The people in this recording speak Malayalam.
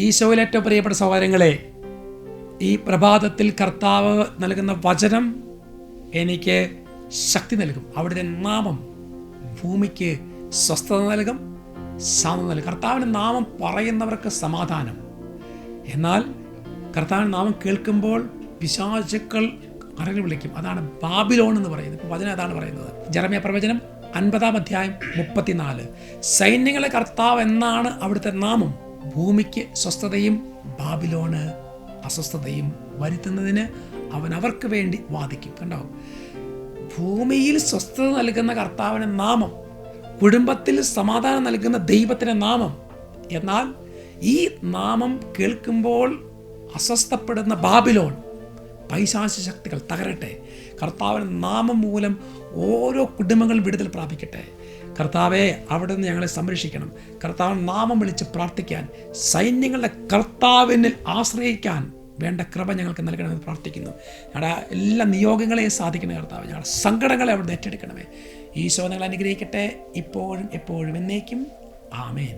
ഈശോയിൽ ഏറ്റവും പ്രിയപ്പെട്ട സഹോദരങ്ങളെ ഈ പ്രഭാതത്തിൽ കർത്താവ് നൽകുന്ന വചനം എനിക്ക് ശക്തി നൽകും. അവിടുത്തെ നാമം ഭൂമിക്ക് സ്വസ്ഥത നൽകും ശാന്തത നൽകും. കർത്താവിന്റെ നാമം പറയുന്നവർക്ക് സമാധാനം. എന്നാൽ കർത്താവിന്റെ നാമം കേൾക്കുമ്പോൾ പിശാചുക്കൾ അറിഞ്ഞു വിളിക്കും. അതാണ് ബാബിലോൺ എന്ന് പറയുന്നത്. ഇപ്പോൾ വചനം അതാണ് പറയുന്നത്? ജറമിയ പ്രവചനം അൻപതാം അധ്യായം മുപ്പത്തിനാല്. സൈന്യങ്ങളെ കർത്താവ് എന്നാണ് അവിടുത്തെ നാമം. ഭൂമിക്ക് സ്വസ്ഥതയും ബാബിലോണ് അസ്വസ്ഥതയും വരുത്തുന്നതിന് അവൻ അവർക്ക് വേണ്ടി വാദിക്കും. കണ്ടോ? ഭൂമിയിൽ സ്വസ്ഥത നൽകുന്ന കർത്താവിന് നാമം കുടുംബത്തിൽ സമാധാനം നൽകുന്ന ദൈവത്തിന് നാമം. എന്നാൽ ഈ നാമം കേൾക്കുമ്പോൾ അസ്വസ്ഥപ്പെടുന്ന ബാബിലോൺ പൈശാച ശക്തികൾ തകരട്ടെ. കർത്താവിന്റെ നാമം മൂലം ഓരോ കുടുംബങ്ങൾ വിടുതൽ പ്രാപിക്കട്ടെ. കർത്താവെ അവിടെ നിന്ന് ഞങ്ങളെ സംരക്ഷിക്കണം. കർത്താവിൻ നാമം വിളിച്ച് പ്രാർത്ഥിക്കാൻ സൈന്യങ്ങളുടെ കർത്താവിനിൽ ആശ്രയിക്കാൻ വേണ്ട കൃപ ഞങ്ങൾക്ക് നൽകണമെന്ന് പ്രാർത്ഥിക്കുന്നു. ഞങ്ങളുടെ എല്ലാ നിയോഗങ്ങളെയും സാധിക്കണം കർത്താവ്. ഞങ്ങളുടെ സങ്കടങ്ങളെ അവിടെ ഏറ്റെടുക്കണമേ. ഈശോ ഞങ്ങൾ അനുഗ്രഹിക്കട്ടെ. ഇപ്പോഴും എപ്പോഴും എന്നേക്കും. ആമേൻ.